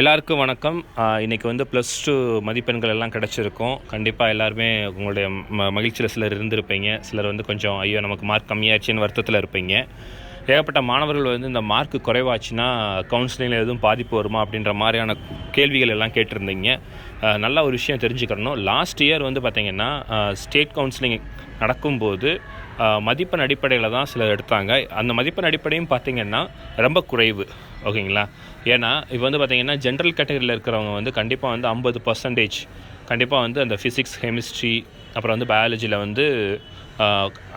எல்லாருக்கும் வணக்கம். இன்றைக்கி வந்து ப்ளஸ் டூ மதிப்பெண்கள் எல்லாம் கிடச்சிருக்கும். கண்டிப்பாக எல்லாருமே உங்களுடைய ம மகிழ்ச்சியில் சிலர் இருந்திருப்பீங்க. சிலர் வந்து கொஞ்சம் ஐயோ நமக்கு மார்க் கம்மியாச்சுன்னு வருத்தத்தில் இருப்பீங்க. ஏகப்பட்ட மாணவர்கள் வந்து இந்த மார்க் குறைவாச்சுன்னா கவுன்சிலிங்கில் எதுவும் பாதிப்பு வருமா அப்படின்ற மாதிரியான கேள்விகள் எல்லாம் கேட்டிருந்தீங்க. நல்ல ஒரு விஷயம் தெரிஞ்சுக்கணும். லாஸ்ட் இயர் வந்து பார்த்திங்கன்னா ஸ்டேட் கவுன்சிலிங் நடக்கும்போது மதிப்பெண் அடிப்படையில் தான் சிலர் எடுத்தாங்க. அந்த மதிப்பெண் அடிப்படையும் பார்த்திங்கன்னா ரொம்ப குறைவு. ஓகேங்களா? ஏன்னா இப்போ வந்து பார்த்திங்கன்னா ஜென்ரல் கேட்டகரியில் இருக்கிறவங்க வந்து கண்டிப்பாக வந்து ஐம்பது பர்சன்டேஜ் கண்டிப்பாக வந்து அந்த ஃபிசிக்ஸ் கெமிஸ்ட்ரி அப்புறம் வந்து பயாலஜியில் வந்து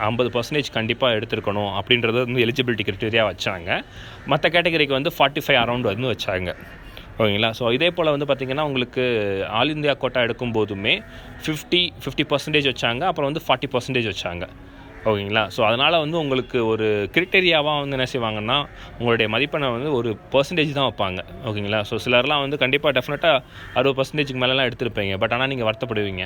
ஐம்பது பர்சன்டேஜ் கண்டிப்பாக எடுத்திருக்கணும் அப்படின்றது வந்து எலிஜிபிலிட்டி கிரிட்டீரியா வச்சாங்க. மற்ற கேட்டகரிக்கு வந்து ஃபார்ட்டி ஃபைவ் அரௌண்ட் வந்து வச்சாங்க. ஓகேங்களா? ஸோ இதே போல் வந்து பார்த்திங்கன்னா உங்களுக்கு ஆல் இந்தியா கோட்டா எடுக்கும் போதுமே ஃபிஃப்டி ஃபிஃப்டி பர்சன்டேஜ் வச்சாங்க. அப்புறம் வந்து ஃபார்ட்டி பர்சன்டேஜ் வச்சாங்க. ஓகேங்களா? ஸோ அதனால் வந்து உங்களுக்கு ஒரு கிரிட்டேரியாவாக வந்து என்ன செய்வாங்கன்னா உங்களுடைய மதிப்பெண்ணை வந்து ஒரு பர்சன்டேஜ் தான் வைப்பாங்க. ஓகேங்களா? ஸோ சிலர்லாம் வந்து கண்டிப்பாக டெஃபினட்டாக அறுபது பர்சன்டேஜுக்கு மேலெலாம் எடுத்திருப்பீங்க. பட் ஆனால் நீங்கள் வருத்தப்படுவீங்க.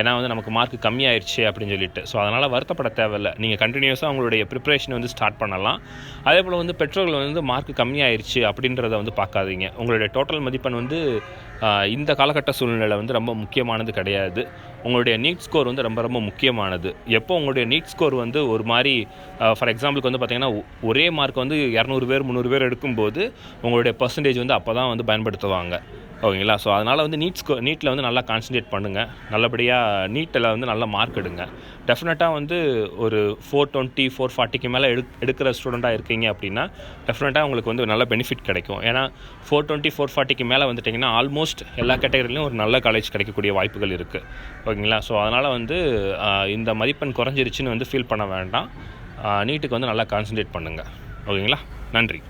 ஏன்னா வந்து நமக்கு மார்க் கம்மியாயிருச்சு அப்படின்னு சொல்லிட்டு. ஸோ அதனால் வருத்தப்பட தேவையில்லை. நீங்கள் கண்டினியூஸாக உங்களுடைய ப்ரிப்பரேஷன் வந்து ஸ்டார்ட் பண்ணலாம். அதே போல் வந்து பெற்றோர்கள் வந்து மார்க் கம்மியாயிருச்சு அப்படின்றத வந்து பார்க்காதீங்க. உங்களுடைய டோட்டல் மதிப்பெண் வந்து இந்த காலகட்ட சூழ்நிலை வந்து ரொம்ப முக்கியமானது கிடையாது. உங்களுடைய நீட் ஸ்கோர் வந்து ரொம்ப ரொம்ப முக்கியமானது. எப்போ உங்களுடைய நீட் ஸ்கோர் வந்து ஒரு மாதிரி ஃபார் எக்ஸாம்பிளுக்கு வந்து பார்த்தீங்கன்னா ஒரே மார்க் வந்து இரநூறு பேர் முந்நூறு பேர் எடுக்கும்போது உங்களுடைய பர்சன்டேஜ் வந்து அப்போ தான் வந்து பயன்படுத்துவாங்க. ஓகேங்களா? ஸோ அதனால் வந்து நீட்ஸ் நீட்டில் வந்து நல்லா கான்சன்ட்ரேட் பண்ணுங்கள் நல்லபடியாக நீட்டில் வந்து நல்ல மார்க் எடுங்க. டெஃபினட்டாக வந்து ஒரு ஃபோர் டுவெண்ட்டி ஃபோர் ஃபார்ட்டிக்கு மேலே எடு எடுக்கிற ஸ்டூடெண்ட்டாக இருக்கீங்க அப்படின்னா டெஃபினட்டாக உங்களுக்கு வந்து நல்ல பெனிஃபிட் கிடைக்கும். ஏன்னா ஃபோர் டுவெண்ட்டி ஃபோர் ஃபார்ட்டிக்கு மேலே வந்துட்டிங்கன்னா ஆல்மோஸ்ட் எல்லா கேட்டகரிலையும் ஒரு நல்ல காலேஜ் கிடைக்கக்கூடிய வாய்ப்புகள் இருக்குது ஓகேங்களா? ஸோ அதனால் வந்து இந்த மதிப்பெண் குறைஞ்சிருச்சுன்னு வந்து ஃபீல் பண்ண வேண்டாம். நீட்டுக்கு வந்து நல்லா கான்சன்ட்ரேட் பண்ணுங்கள் ஓகேங்களா? நன்றி.